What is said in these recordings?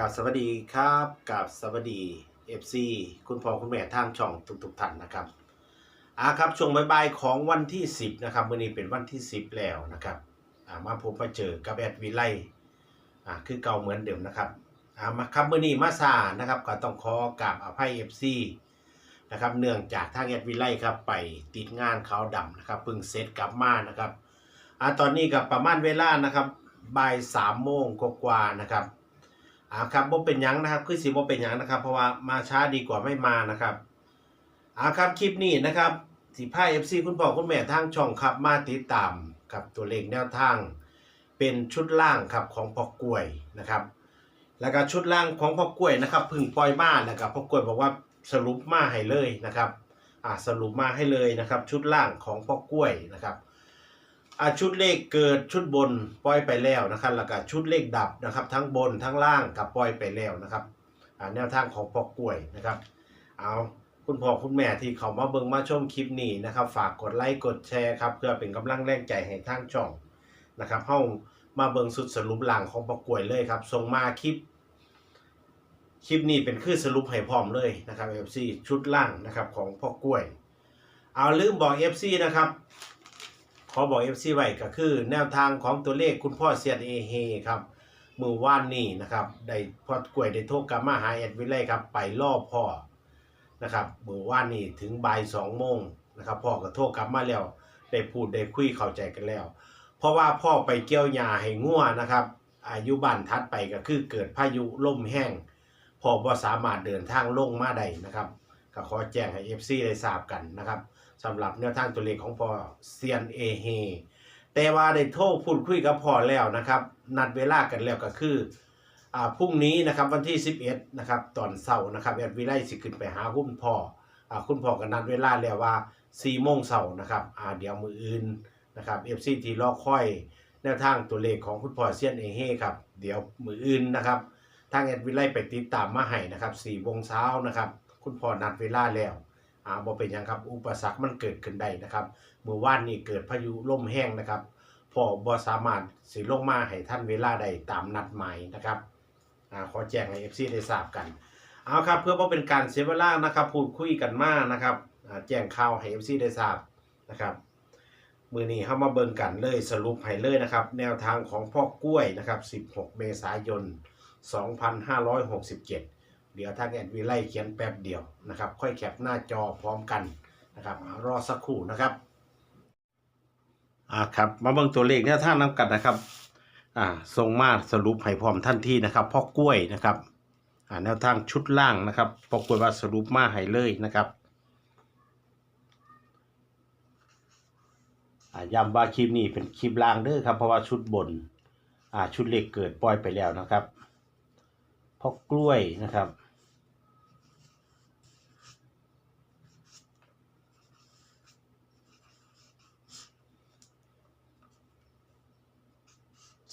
กับสวัสดีครับกับสวัสดี FC คุณพ่อคุณแม่ทางช่องทุกๆท่านนะครับอ่าครับช่วงบ่ายๆของวันที่ 10นะครับวันนี้เป็นวันที่ 10 แล้วนะครับอ่ามาพบมาเจอกับแอดวิไลอ่าคือเก่าเหมือนเดิมนะครับอ่ามาครับมื้อนี้มาซานะครับก็ต้องขอกราบอภัย FC นะครับเนื่องจากทางแอดวิไลครับไปติดงานเขาวดำนะครับเพิ่งเสร็จกลับมานะครับอ่าตอนนี้กับประมาณเวลานะครับบ่ายสามโมงกว่าๆนะครับ อ่าครับบ่เป็นยังนะครับ คือสิบ่เป็นยังนะครับ เพราะว่ามาช้าดีกว่าไม่มานะครับอ่าครับคลิปนี้นะครับสิพา FC คุณพ่อคุณแม่ทางช่องครับมาติดตามกับตัวเลขแนวทาง เป็นชุดล่างครับของพ่อกล้วยนะครับ แล้วก็ชุดล่างของพ่อกล้วยนะครับพึ่งปล่อยมานะครับพ่อกล้วยบอกว่าสรุปมาให้เลยนะครับอ่าสรุปมาให้เลยนะครับ ชุดล่างของพ่อกล้วยนะครับ อาชุดเลขเกิดชุดบนปล่อยไปแล้วนะครับแล้วก็ชุดเลขดับนะครับ ทั้งบนทั้งล่างกับปล่อยไปแล้วนะครับแนวทางของพ่อกล้วยนะครับ เอาคุณพ่อคุณแม่ที่เขามาเบิ่งมาชมคลิปนี้นะครับ ฝากกดไลค์กดแชร์ครับเพื่อเป็นกำลังแรงใจให้ทางช่องนะครับเฮามาเบิ่งสุดสรุปหลังของพ่อกล้วยเลยครับส่งมาคลิป คลิปนี้เป็นคือสรุปให้พร้อมเลยนะครับ FC ชุดล่างนะครับของพ่อกล้วย เอาลืมบอก FC นะครับ ขอบอก FC ไว้ก็คือ แนวทางของตัวเลขคุณพ่อเสียดเอเฮครับมือว่านนี่นะครับได้พอกล้วยได้โทรกลับมาหาแอดวิไลครับไปล่อพ่อนะครับมือว่านนี่ถึงบ่ายสองโมงนะครับพ่อก็โทรกลับมาแล้วได้พูดได้คุยเข้าใจกันแล้ว เพราะว่าพ่อไปเกี่ยวหญ้าให้งัวนะครับ อายุบ้านทัดไปก็คือเกิดพายุล่มแห้งพ่อบ่สามารถเดินทางลงมาได้นะครับ ก็ขอแจ้งให้ FC ได้ทราบกันนะครับสำหรับแนวทางตัวเลขของพอเซียนเอเฮแต่ว่าได้โทรพูดคุยกับพอแล้วนะครับ นัดเวลากันแล้วก็คืออ่าพรุ่งนี้นะครับวันที่ 11นะครับตอนเช้านะครับแอดวิไลสิขึ้นไปหาคุณพ่ออ่าคุณพ่อก็นัดเวลาแล้วว่า4โมงเช้านะครับอ่าเดี๋ยวมืออื่นนะครับ FC ที่รอค่อยแนวทางตัวเลขของคุณพ่อเซียนเอเฮครับเดี๋ยวมืออื่นนะครับทางแอดวิไลไปติดตามมาให้นะครับ4โมงเช้านะครับ คุณพ่อนัดเวลาแล้วอ่าบ่เป็นยังครับอุปสรรคมันเกิดขึ้นได้นะครับเมื่อวานนี้เกิดพายุลมแห้งนะครับพ่อบ่สามารถสิลงมาให้ท่านเวลาใดตามนัดหมายนะครับอ่าขอแจ้งให้ FC ได้ทราบกันเอาครับเพื่อบ่เป็นการเสียเวลานะครับพูดคุยกันมากนะครับอ่าแจ้งข่าวให้ FC ได้ทราบนะครับมือนี้เข้ามาเบิ่งกันเลยสรุปให้เลยนะครับ แนวทางของพ่อกล้วยนะครับ 16 เมษายน 2567 เดี๋ยวทางแอดวีไลเขียนแป๊บเดียวนะครับ ค่อยแคปหน้าจอพร้อมกันนะครับรอสักครู่นะครับอ่าครับ มาเบิ่งตัวเลขแนวทางนํกันนะครับอ่าส่งมาสรุปให้พร้อมทันที่นะครับพ่อกล้วยนะครับอ่าแนวทางชุดล่างนะครับพ่อกล้วยว่าสรุปมาให้เลยนะครับอ่าย้ำว่าคลิปนี้เป็นคลิปล่างเด้อครับเพราะว่าชุดบนอ่าชุดเล็กเกิดปล่อยไปแล้วนะครับพ่อกล้วยนะครับ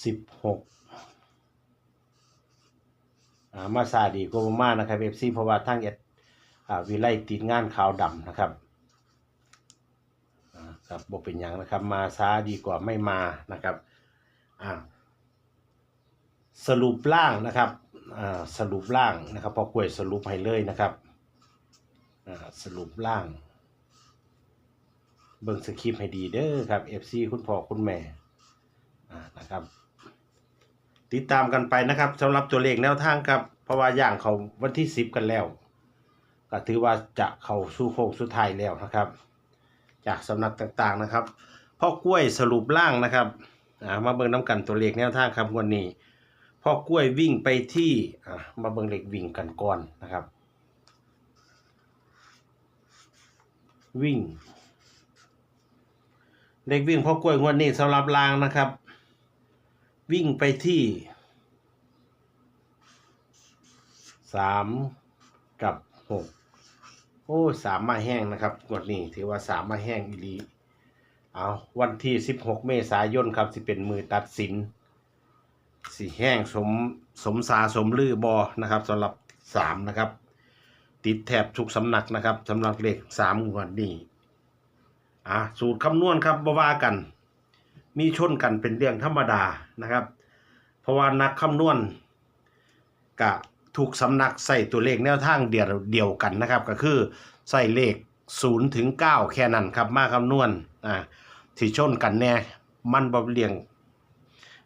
สิบหกมาซาดีโกมานะครับเอฟซีเพราะว่าทั้งเอ็ดวิไลติดงานขาวดำนะครับครับบกเป็นอย่างนะครับ มาช้าดีกว่าไม่มานะครับสรุปล่างนะครับสรุปล่างนะครับพอกล้วยสรุปให้เลยนะครับสรุปล่าง เบิ่งสคริปต์ให้ดีเด้อครับ FC คุณพ่อคุณแม่นะครับ ติดตามกันไปนะครับสำหรับตัวเลขแนวทางครับ เพราะว่าอย่างเขาวันที่10กันแล้ว ก็ถือว่าจะเข้าสู่โค้งสุดท้ายแล้วนะครับ จากสำนักต่างๆนะครับพ่อกล้วยสรุปล่างนะครับมาเบิ่งน้ำกันตัวเลขแนวทางครับวันนี้พ่อกล้วยวิ่งไปที่อะมาเบิ่งเหล็กวิ่งกันก่อนนะครับ วิ่งเล็กวิ่งพ่อกล้วยงวดนี้สำหรับรางนะครับ วิ่งไปที่สามกับหกโอ้สามมาแห้งนะครับงวดนี้ถือว่าสามมาแห้งอีลีเอาวันที่สิบหกเมษายนครับสิเป็นมือตัดสินสีแห้งสมสมสาสมลือบอนะครับสำหรับสามนะครับ ติดแถบทุกสำนักนะครับสำหรับเลขสามงวดนี้อะสูตรคำนวณครับบวากัน มีชนกันเป็นเรื่องธรรมดานะครับ เพราะว่านักคำนวณกะทุกสำนักใส่ตัวเลขแนวทางเดียวเดียวกันนะครับ ก็คือใส่เลข0ถึง9แค่นั้นครับมาคำนวณอ่าที่ชนกันแน่มันบ่เรียง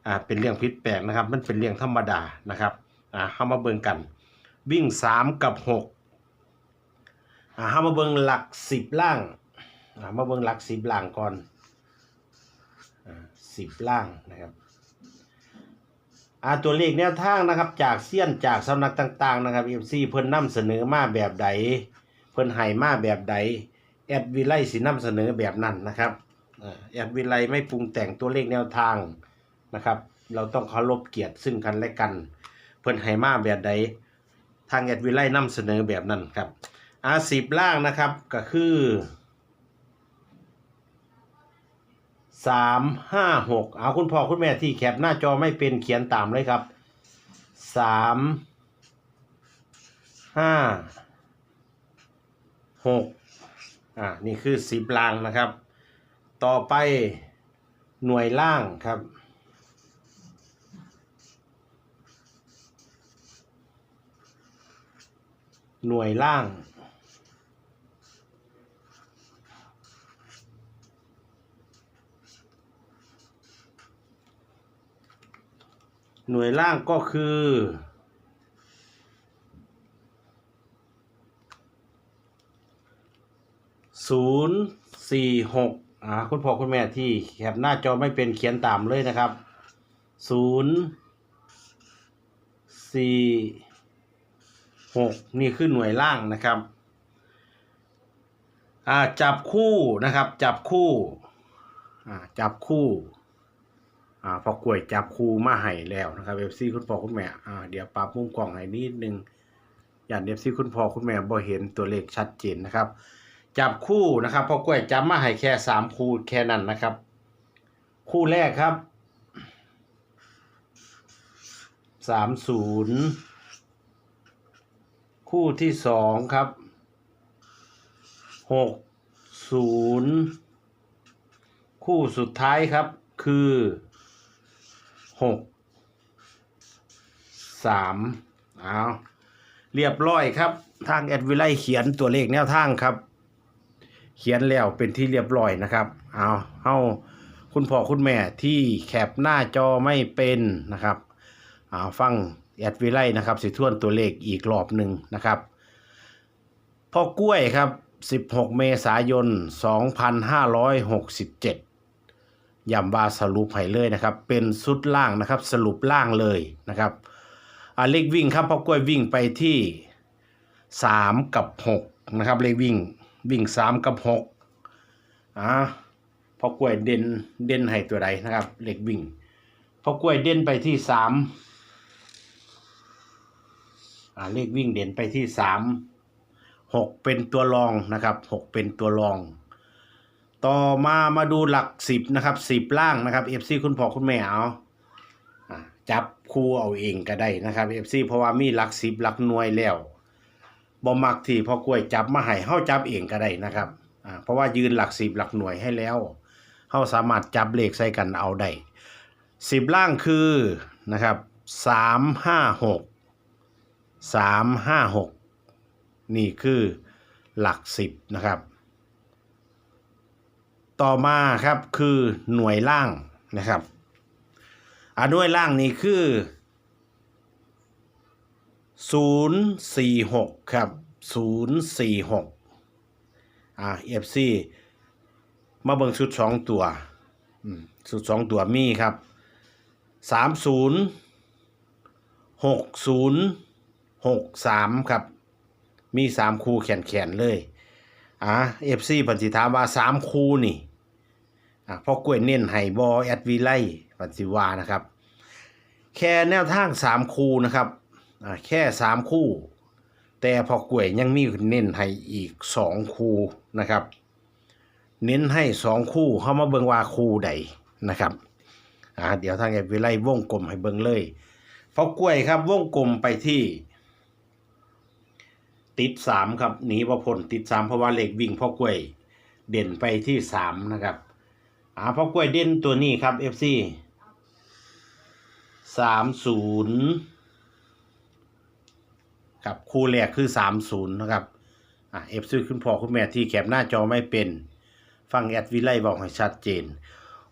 อ่าเป็นเรื่องผิดแปลกนะครับ มันเป็นเรื่องธรรมดานะครับอ่าเฮามาเบิ่งกัน วิ่ง 3 กับ6อ่าเฮามาเบิ่งหลัก 10 ล่างอ่ามาเบิ่งหลัก 10 ล่างก่อน 10 ล่างนะครับอาตัวเลขแนวทางนะครับ จากเซียนจากสำนักต่างๆนะครับ FC เพิ่นนำเสนอมาแบบใด เพิ่นให้มาแบบใดแอดวิไลสินำเสนอแบบนั้นนะครับแอดวิไลไม่ปรุงแต่งตัวเลขแนวทางนะครับ เราต้องเคารพเกียรติซึ่งกันและกัน เพิ่นให้มาแบบใด ทางแอดวิไลนำเสนอแบบนั้นครับอาสิบล่างนะครับก็คือ สามห้าหกเอาคุณพ่อคุณแม่ที่แคปหน้าจอไม่เป็นเขียนตามเลยครับสามห้าหกอ่านี่คือสิบล่างนะครับ ต่อไปหน่วยล่างครับหน่วยล่าง หน่วยล่างก็คือ ศูนย์สี่หกอ่าคุณพ่อคุณแม่ที่แคปหน้าจอไม่เป็นเขียนตามเลยนะครับ ศูนย์สี่หกนี่คือหน่วยล่างนะครับอ่าจับคู่นะครับ จับคู่อ่าจับคู่ อ่าพอกล้วยจับคู่มาให้แล้วนะครับเอฟซีคุณพ่อคุณแม่อ่าเดี๋ยวปรับมุมกล้องให้นิดนึงอย่างเอฟซีคุณพ่อคุณแม่บ่เห็นตัวเลขชัดเจนนะครับ จับคู่นะครับพอกล้วยจับมาให้แค่สามคู่แค่นั้นนะครับ คู่แรกครับสามศูนย์คู่ที่สองครับหกศูนย์คู่สุดท้ายครับคือ หกสามเอาเรียบร้อยครับ ทางแอดวิไลเขียนตัวเลขแนวทางครับ เขียนแล้วเป็นที่เรียบร้อยนะครับเอาเฮาคุณพ่อคุณแม่ที่แคปหน้าจอไม่เป็นนะครับเอาฟังแอดวิไลนะครับ สิทวนตัวเลขอีกรอบหนึ่งนะครับพ่อกล้วยครับ 16 เมษายน 2567 ย้ำว่าสรุปให้เลยนะครับ เป็นสุดล่างนะครับ สรุปล่างเลยนะครับอาเลขวิ่งครับพ่อกล้วยวิ่งไปที่ 3 กับ6นะครับเลขวิ่งวิ่งสามกับหกอ่าพอกล้วยเด่นเด่นให้ตัวใดนะครับ เล็กวิ่งพอกล้วยเด่นไปที่สามอ่าเลขวิ่งเด่นไปที่สามหกเป็นตัวรองนะครับหกเป็นตัวรอง ต่อมามาดูหลักสิบนะครับสิบล่างนะครับเอฟซีคุณพ่อคุณแม่เอาจับคู่เอาเองก็ได้นะครับเอฟซีเพราะว่ามีหลักสิบหลักหน่วยแล้วบ่มักที่พอกล้วยจับมาให้เฮาจับเองก็ได้นะครับเพราะว่ายืนหลักสิบหลักหน่วยให้แล้วเฮาสามารถจับเลขใส่กันเอาได้สิบล่างคือนะครับสามห้าหกสามห้าหกนี่คือหลักสิบนะครับ ต่อมาครับคือหน่วยล่างนะครับอ่าหน่วยล่างนี่คือศูนย์สี่หกครับศูนย์สี่หกอ่าเอฟซีมาเบิ่งชุดสองตัวชุดสองตัวมีครับสามศูนย์หกศูนย์หกสามครับ มีสามคู่แขนแขนๆเลยอ่าเอฟซีพันธิถามว่าสามคู่นี่ อ่าพอกล้วยเน้นให้บอแอดวีไลพันธิวานะครับ แค่แนวทางสามคู่นะครับอ่าแค่สามคู่ แต่พอกล้วยยังมีเน้นให้อีกสองคู่นะครับ เน้นให้สองคู่เข้ามาเบิงว่าคู่ใดนะครับอ่าเดี๋ยวทางแอปวิไลวงกลมให้เบิงเลยพอกล้วยครับวงกลมไปที่ติดสามครับหนีประพลติดสามเพราะว่าเหล็กวิ่งพอกล้วย เด่นไปที่สามนะครับ อ่าพอกล้วยเด่นตัวนี้ครับ FC สามศูนย์ครับคู่แรกคือ30นะครับอ่าเอฟซีคุณพ่อคุณแม่ที่แคปหน้าจอไม่เป็น ฟังแอดวิไลบอกให้ชัดเจน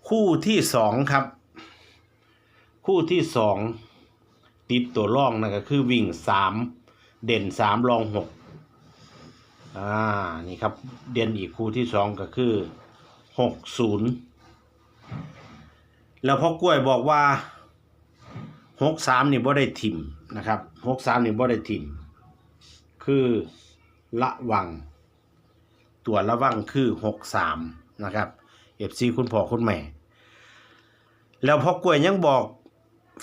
คู่ที่สองครับ คู่ที่สองติดตัวร่องนะก็คือวิ่งสามเด่นสามรองหกอ่านี่ครับ เด่นอีกคู่ที่สองก็คือหกศูนย์ แล้วพ่อกล้วยบอกว่าหกสามนี่บ่ได้ถิ่มนะครับหกสามนี่บ่ได้ถิ่มคือระวัง ตัวระวังคือหกสามนะครับเอฟซีคุณพ่อคุณแม่ แล้วพ่อกล้วยยังบอก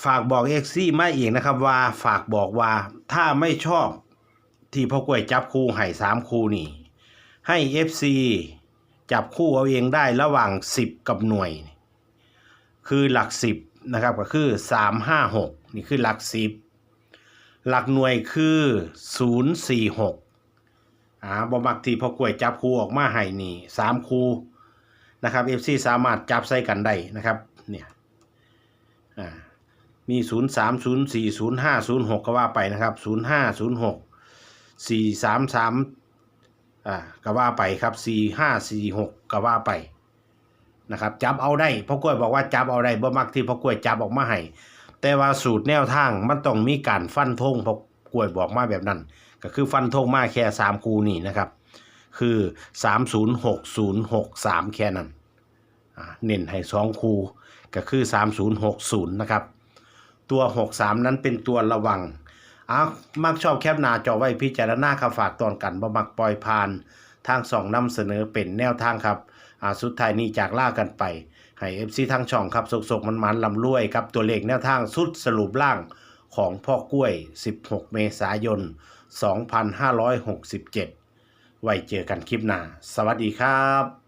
ฝากบอกเอ็กซี่มาอีกนะครับว่าฝากบอกว่าถ้าไม่ชอบที่พ่อกล้วยจับคู่ให้สามคู่นี่ ให้ FC จับคู่เอาเองได้ระหว่าง10กับหน่วย คือหลัก10นะครับก็คือ3 5 6นี่คือหลัก10หลักหน่วยคือ0 4 6อ่าบอมักที่พอกล้วยจับคูออกมาให้นี่3คู่นะครับ FC สามารถจับใส่กันได้นะครับเนี่ยอ่ามี 0 3 0 4 0 5 0 6 ก็ว่าไปนะครับ 0 5 0 6 4 3 3อ่าก็ว่าไปครับสี่ห้าสี่หกก็ว่าไป นะครับจับเอาได้พ่อกล้วยบอกว่าจับเอาได้บ่มักที่พ่อกล้วยจับออกมาให้แต่ว่าสูตรแนวทางมันต้องมีการฟันธงพ่อกล้วยบอกมาแบบนั้น ก็คือฟันธงมาแค่สามคูนี่นะครับ คือสามศูนย์หกศูนย์หกสามแค่นั้นเน้นให้สองคูก็คือสามศูนย์หกศูนย์นะครับ ตัวหกสามนั้นเป็นตัวระวังอ้าวมักชอบแคปหน้าจอไว้พิจารณาครับฝากตอนกันบ่มักปล่อยผ่านทางสองนำเสนอเป็นแนวทางครับ อาสุดท้ายนี้จากล่ากันไป ให้เอฟซีทางช่องครับสกๆมันๆลำรวยครับ ตัวเลขแนวทางสุดสรุปล่างของพ่อกล้วย 16 เมษายน 2567 ไว้เจอกันคลิปหน้า สวัสดีครับ